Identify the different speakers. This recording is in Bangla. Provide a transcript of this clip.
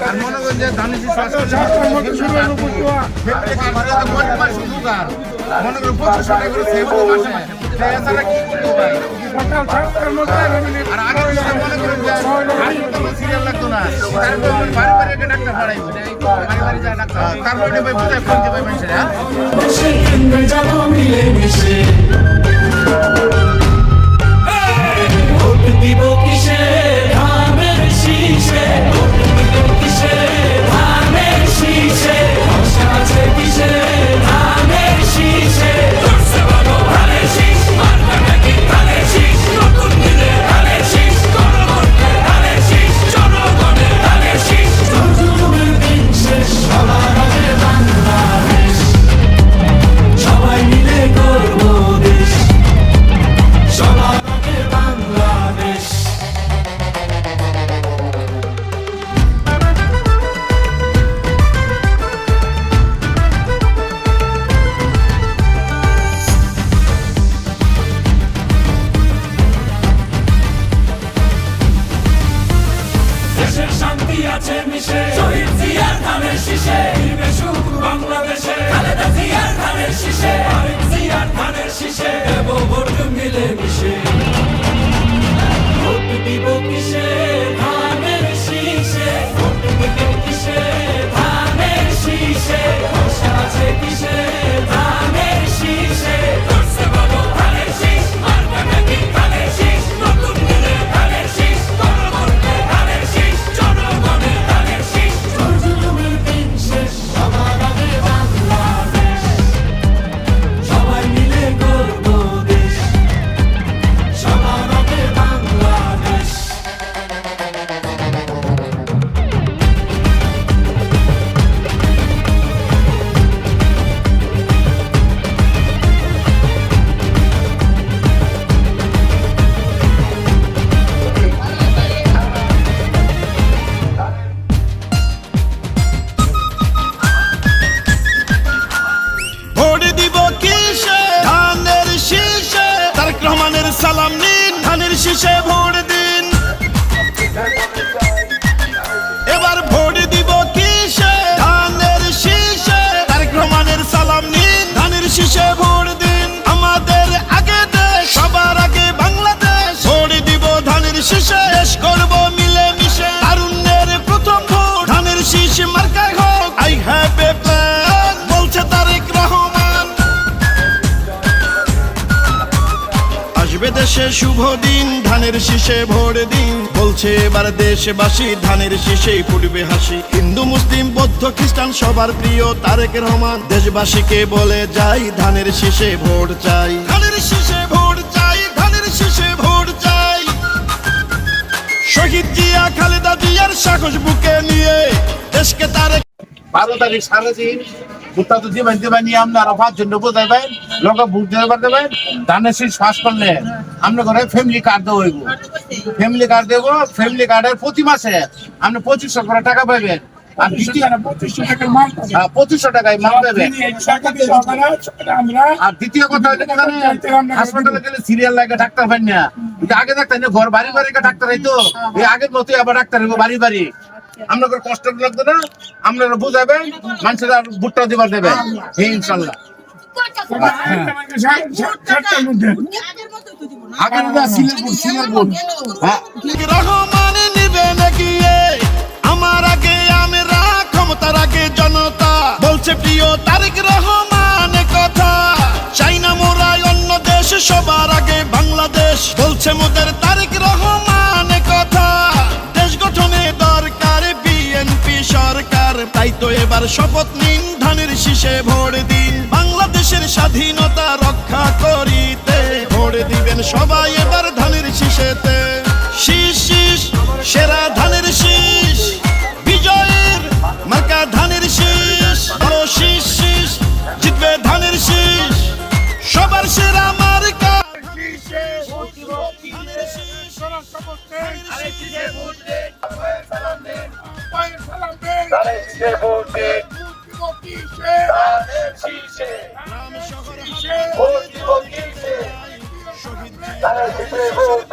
Speaker 1: আর মনে করেন যে ধানের মনে করেন পঁচিশশো টাকা করে সেভ হতো মাসে এছাড়া কি করব ভাই আর আগে মনে করেন যে সিরিয়াল লাগতো না। তারপরে বাড়ি বাড়ি একটা ডাক্তার পাঠাইবো বাড়ি বাড়ি যা ডাক্তার। তারপরে ভাই বুঝাই ফোন দিবে মানুষের
Speaker 2: সালাম নিন, ধানের শীষে ভোট দিন। এবার ভোট দিব কিসে? ধানের শীষে। তারেক সালাম নিন, ধানের শীষে ভোট দিন। আমাদের আগে দেশ, সবার আগে বাংলাদেশ। ভোট দিব ধানের শীষে দেশে শুভ দিন ধানের শীষে ভোট দিন। বলছে এবার দেশবাসী ধানের শীষেই ফুটবে হাসি। হিন্দু মুসলিম বৌদ্ধ খ্রিস্টান সবার প্রিয় তারেক রহমান। দেশবাসীকে বলে যাই ধানের শীষে ভোট চাই। ধানের শীষে ভোট চাই ধানের শীষে ভোট চাই। শহীদ জিয়া খালেদা জিয়ার সাহস বুকে নিয়ে দেশকে তারেক
Speaker 1: বারো তারিখ সাড়ে দিবেন দিবেন নিয়ে লোক ভোট দিতে দেবেন ধানের শীষ পাস করলে করে ফ্যামিলি কার্ড দেবো ফ্যামিলি কার্ড দেবো ফ্যামিলি কার্ডের প্রতি মাসে আপনি পঁচিশশো করে টাকা পাবেন। হ্যাঁ, পঁচিশশো টাকায় মাল আর দ্বিতীয় কথা? হাসপাতালে গেলে সিরিয়াল লাগে ডাক্তার পাই না। কিন্তু আগে ডাক্তার ঘর বাড়ি বাড়ি ডাক্তার হইতো আগের মতোই আবার ডাক্তার হইবো বাড়ি বাড়ি। আমরা কোনো কষ্ট লাগবে না আপনারা বুঝাবেন মানুষের আর ভুট্টা দিবার দেবেন। ইনশাল্লাহ। আগামী যা সিলেট সিলেট
Speaker 2: এবার শপথ নিন ধানের শীষে, ভোট দিন বাংলাদেশের স্বাধীনতা রক্ষা করিতে। ভোট দিবেন সবাই এবার ধানের শীষেতে। গ্রাম শহর শহীদ
Speaker 3: Dale,